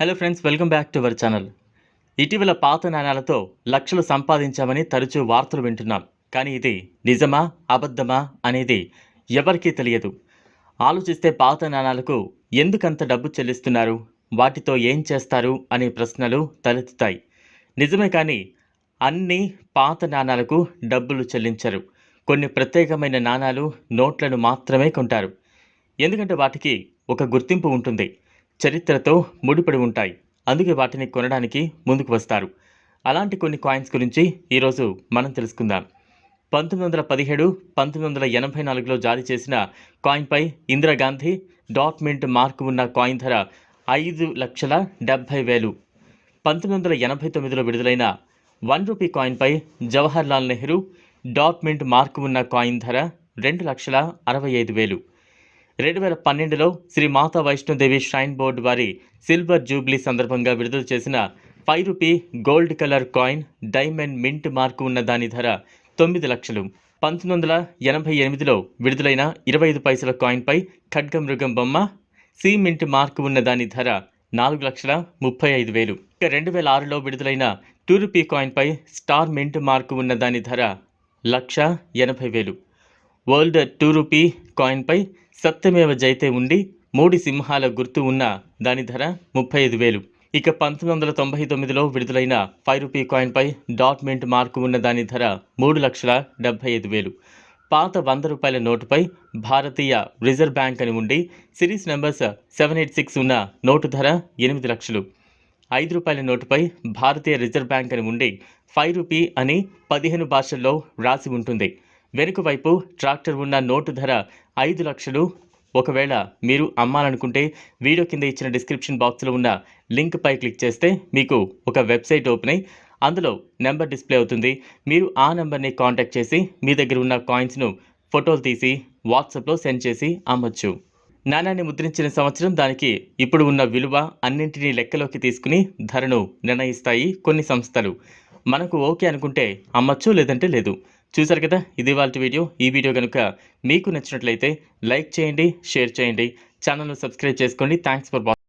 Hello friends welcome back to our channel ఇటీవల పాత నాణాలతో లక్షలు సంపాదించామని తరచూ వార్తలు వింటున్నాం. కానీ ఇది నిజమా అబద్ధమా అనేది ఎవరికీ తెలియదు. ఆలోచిస్తే పాత నాణాలకు ఎందుకంత డబ్బు చెల్లిస్తున్నారు? వాటితో ఏం చేస్తారు? అనే ప్రశ్నలు తలెత్తుతాయి. నిజమే కానీ అన్ని పాత నాణాలకు డబ్బులు చెల్లించరు. కొన్ని ప్రత్యేకమైన నాణాలు నోట్లను మాత్రమే కొంటారు. ఎందుకంటే వాటికి ఒక గుర్తింపు ఉంటుంది. చరిత్రతో ముడిపడి ఉంటాయి. అందుకే వాటిని కొనడానికి ముందుకు వస్తారు. అలాంటి కొన్ని కాయిన్స్ గురించి ఈరోజు మనం తెలుసుకుందాం. పంతొమ్మిది వందల పదిహేడు పంతొమ్మిది వందల ఎనభై నాలుగులో జారీ చేసిన కాయిన్పై ఇందిరాగాంధీ డాట్ మింట్ మార్క్ ఉన్న కాయిన్ ధర ఐదు లక్షల డెబ్భై వేలు. పంతొమ్మిది వందల ఎనభై తొమ్మిదిలో విడుదలైన one rupee కాయిన్పై Jawahar Lal Nehru dot mint mark ఉన్న కాయిన్ ధర రెండు లక్షల అరవై ఐదు వేలు. రెండు వేల పన్నెండులో శ్రీ మాతా వైష్ణోదేవి ష్రైన్ బోర్డు వారి సిల్వర్ జూబ్లీ సందర్భంగా విడుదల చేసిన five rupee gold colour coin diamond mint mark ఉన్న దాని ధర తొమ్మిది లక్షలు. పంతొమ్మిది వందల ఎనభై ఎనిమిదిలో విడుదలైన ఇరవై ఐదు పైసల కాయిన్పై ఖడ్గమృగం బొమ్మ సి మింట్ మార్కు ఉన్న దాని ధర నాలుగు లక్షల ముప్పై ఐదు వేలు. ఇక రెండు వేల ఆరులో విడుదలైన టూ రూపీ కాయిన్పై స్టార్ మింట్ మార్కు ఉన్న దాని ధర లక్ష ఎనభై వేలు. వరల్డ్ టూ రూపీ కాయిన్పై సత్యమేవ జైతే ఉండి మూడు సింహాల గుర్తు ఉన్న దాని ధర ముప్పై ఐదు వేలు. ఇక పంతొమ్మిది వందల తొంభై తొమ్మిదిలో విడుదలైన ఫైవ్ రూపీ కాయిన్పై డాట్ మింట్ మార్కు ఉన్న దాని ధర మూడు లక్షల డెబ్బై ఐదు వేలు. పాత వంద రూపాయల నోటుపై భారతీయ రిజర్వ్ బ్యాంక్ అని ఉండి series numbers seven eight six ఉన్న నోటు ధర ఎనిమిది లక్షలు. ఐదు రూపాయల నోటుపై భారతీయ రిజర్వ్ బ్యాంక్ అని ఉండి ఫైవ్ రూపీ అని పదిహేను భాషల్లో రాసి ఉంటుంది. వెనుకవైపు ట్రాక్టర్ ఉన్న నోటు ధర ఐదు లక్షలు. ఒకవేళ మీరు అమ్మాలనుకుంటే వీడియో కింద ఇచ్చిన డిస్క్రిప్షన్ బాక్స్లో ఉన్న లింక్పై క్లిక్ చేస్తే మీకు ఒక వెబ్సైట్ ఓపెన్ అయి అందులో నెంబర్ డిస్ప్లే అవుతుంది. మీరు ఆ నెంబర్ని కాంటాక్ట్ చేసి మీ దగ్గర ఉన్న కాయిన్స్ను ఫోటోలు తీసి వాట్సాప్లో సెండ్ చేసి అమ్మొచ్చు. నాణ్యాన్ని ముద్రించిన సంవత్సరం దానికి ఇప్పుడు ఉన్న విలువ అన్నింటినీ లెక్కలోకి తీసుకుని ధరను నిర్ణయిస్తాయి కొన్ని సంస్థలు. మనకు ఓకే అనుకుంటే అమ్మచ్చు లేదంటే లేదు. చూసారు కదా ఇది వాళ్ళ వీడియో. ఈ వీడియో కనుక మీకు నచ్చినట్లయితే లైక్ చేయండి షేర్ చేయండి. ఛానల్ను సబ్స్క్రైబ్ చేసుకోండి. Thanks for watching